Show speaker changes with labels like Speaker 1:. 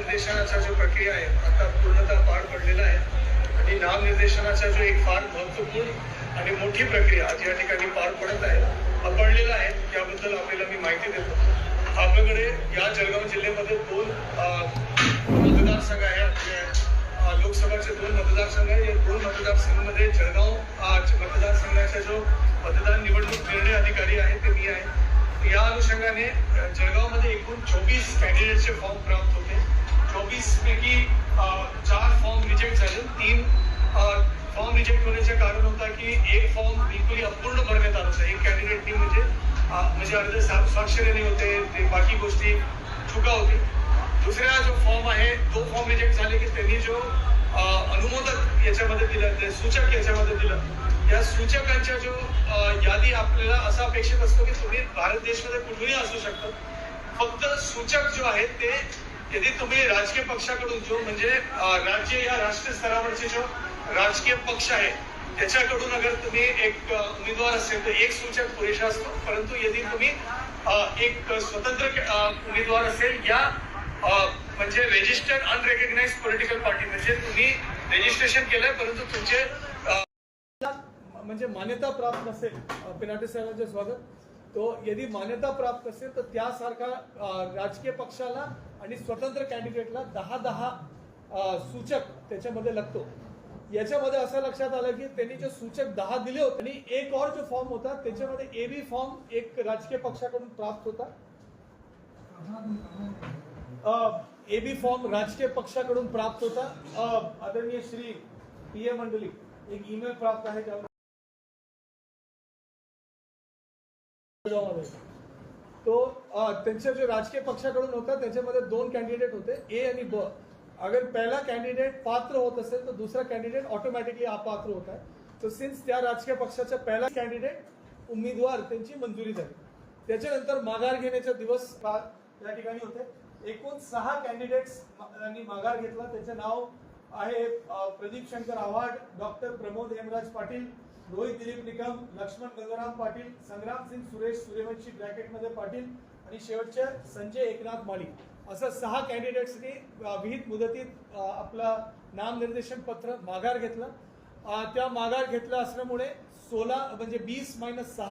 Speaker 1: नामनिर्देशनाचा जो प्रक्रिया आहे आता पूर्णतः पार पडलेला आहे. आणि नामनिर्देशनाचा जो एक फार महत्त्वपूर्ण आणि मोठी प्रक्रिया आज या ठिकाणी पार पडत आहे हा पडलेला आहे त्याबद्दल आपल्याला मी माहिती देतो. आपल्याकडे या जळगाव जिल्ह्यामध्ये दोन मतदारसंघ आहे आपल्या लोकसभाचे दोन मतदारसंघ आहे. या दोन मतदारसंघामध्ये जळगाव मतदारसंघाचा जो मतदान निवडणूक निर्णय अधिकारी आहे ते मी आहे. या अनुषंगाने जळगावमध्ये एकूण चोवीस कॅन्डिडेटचे फॉर्म प्राप्त होते. फॉर्म रिजेक्ट होण्याचे कारण होता की एक फॉर्म बिलकुल अपूर्ण भरण्यात आला होता एक कॅन्डिडेटनी म्हणजे अ, म्हणजे सा- स्वाक्षरी नाही होते बाकी गोष्टी चुका होती दुसरा जो फॉर्म आहे तो फॉर्म रिजेक्ट झाले की त्यांनी जो अ, अनुमोदक याच्यामध्ये दिलं ते सूचक याच्यामध्ये दिलं। या सूचकांच्या जो यादी आपल्याला असं अपेक्षित असतो की तुम्ही भारत देशमध्ये कुठूनही असू शकता। फक्त सूचक जो आहे ते यदि तुम्ही राजकीय पक्षाकडून जो म्हणजे राज्य या राष्ट्रीय स्तरावरचे जो राजकीय पक्ष आहे त्याच्याकडून अगर तुम्ही एक उमेदवार असेल तर एक सूचक पुरेसा असतो. परंतु यदि तुम्ही एक स्वतंत्र उमेदवार असेल या म्हणजे रेजिस्टर्ड अनरेकग्नाइज पॉलिटिकल पार्टी म्हणजे तुम्ही रेजिस्ट्रेशन केलंय परंतु तुमचे म्हणजे मान्यता प्राप्त नसेल पिनाटे साहेबांचे स्वागत. तो यदि मान्यता प्राप्त असेल तर त्यासारखा राजकीय पक्षाला आणि स्वतंत्र कॅन्डिडेटला दहा दहा सूचक त्याच्यामध्ये लागतो. याच्यामध्ये असं लक्षात आलं की त्यांनी जे सूचक दहा दिले होते आणि एक और जो फॉर्म होता त्याच्यामध्ये ए बी फॉर्म एक राजकीय पक्षाकडून प्राप्त होता. ए बी फॉर्म राजकीय पक्षाकडून प्राप्त होता. आदरणीय श्री पी ए मंडळी एक ईमेल प्राप्त आहे त्यावर. तो त्यांच्या जो राजकीय पक्षाकडून होता त्याच्यामध्ये दोन कॅन्डिडेट होते ए आणि ब अगर पहिला कैंडिडेट पात्र होत असेल तर दुसरा कॅन्डिडेट ऑटोमॅटिकली अपात्र होत आहे तर सिन्स त्या राजकीय पक्षाचा पहिला कॅन्डिडेट उमेदवार त्यांची मंजुरी झाली. त्याच्यानंतर माघार घेण्याचा दिवस या ठिकाणी होते. एकूण सहा कॅन्डिडेट्स यांनी माघार घेतला. त्याचे नाव आहे प्रदीप शंकर आव्हाड डॉक्टर प्रमोद हेमराज पाटील रोहित दिलीप निकम लक्ष्मण गंगाराम पाटील संग्राम सिंग सुरेश सूर्यवंशी ब्रॅकेटमध्ये पाटील आणि शेवटचे संजय एकनाथ मालिक असं सहा कॅन्डिडेट्सनी विहित मुदतीत आपलं नामनिर्देशन पत्र माघार घेतलं. त्या माघार घेतलं असल्यामुळे सोळा म्हणजे बीस मायनस सहा